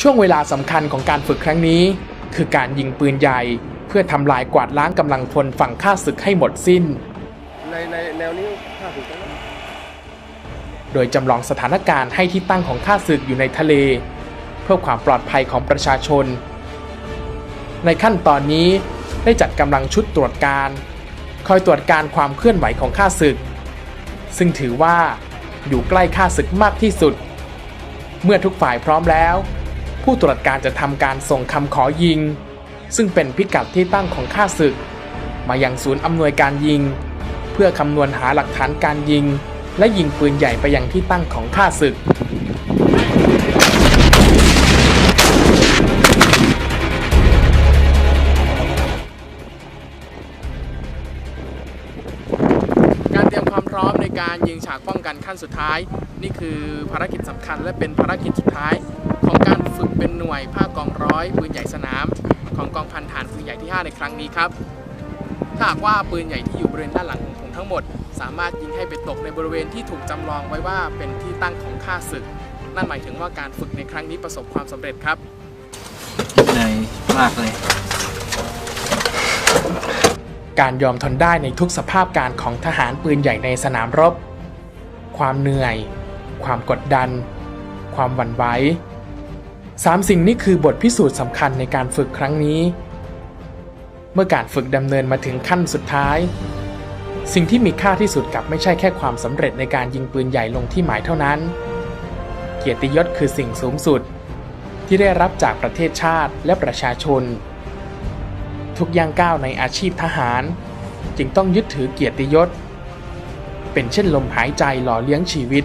ช่วงเวลาสำคัญของการฝึกครั้งนี้ คือการยิงปืนใหญ่ เพื่อทำลายกวาดล้างกำลังพลฝั่งข้าศึกให้หมดสิ้น ในในแนวนี้ถ้าถูกโดยจำลองสถานการณ์ให้ที่ตั้งของข้าศึกอยู่ในทะเล เพื่อความปลอดภัยของประชาชน ในขั้นตอนนี้ได้จัดกำลังชุดตรวจการ คอยตรวจการความเคลื่อนไหวของข้าศึก ซึ่งถือว่าอยู่ใกล้ข้าศึกมากที่สุด เมื่อทุกฝ่ายพร้อมแล้ว ผู้ตรวจการจะทำการส่งคำขอยิง ซึ่งเป็นพิกัดที่ตั้งของข้าศึก มายังศูนย์อำนวยการยิง เพื่อคำนวณหาหลักฐานการยิง และยิงปืนใหญ่ไปยังที่ตั้งของข้าศึกการเตรียมความพร้อมในการยิงฉากป้องกันขั้นสุดท้าย นี่คือภารกิจสำคัญและเป็นภารกิจสุดท้าย ฝึกเป็นหน่วยภาคกองร้อยปืนใหญ่สนาม ของกองพันฐานปืนใหญ่ที่ 5 ในครั้งนี้ครับ ถ้าหากว่าปืนใหญ่ที่อยู่บริเวณด้านหลังของผมทั้งหมด สามารถยิงให้ไปตกในบริเวณที่ถูกจำลองไว้ว่าเป็นที่ตั้งของข้าศึก นั่นหมายถึงว่าการฝึกในครั้งนี้ประสบความสำเร็จครับเหนื่อยมากเลยการยอมทนได้ในทุกสภาพการของทหารปืนใหญ่ในสนามรบ ความเหนื่อย ความกดดัน ความหวั่นไหว สามสิ่งนี้คือบทพิสูจน์สำคัญในการฝึกครั้งนี้ เมื่อการฝึกดำเนินมาถึงขั้นสุดท้าย สิ่งที่มีค่าที่สุดกับไม่ใช่แค่ความสำเร็จในการยิงปืนใหญ่ลงที่หมายเท่านั้น เกียรติยศคือสิ่งสูงสุด ที่ได้รับจากประเทศชาติและประชาชน ทุกย่างก้าวในอาชีพทหาร จึงต้องยึดถือเกียรติยศ เป็นเช่นลมหายใจหล่อเลี้ยงชีวิต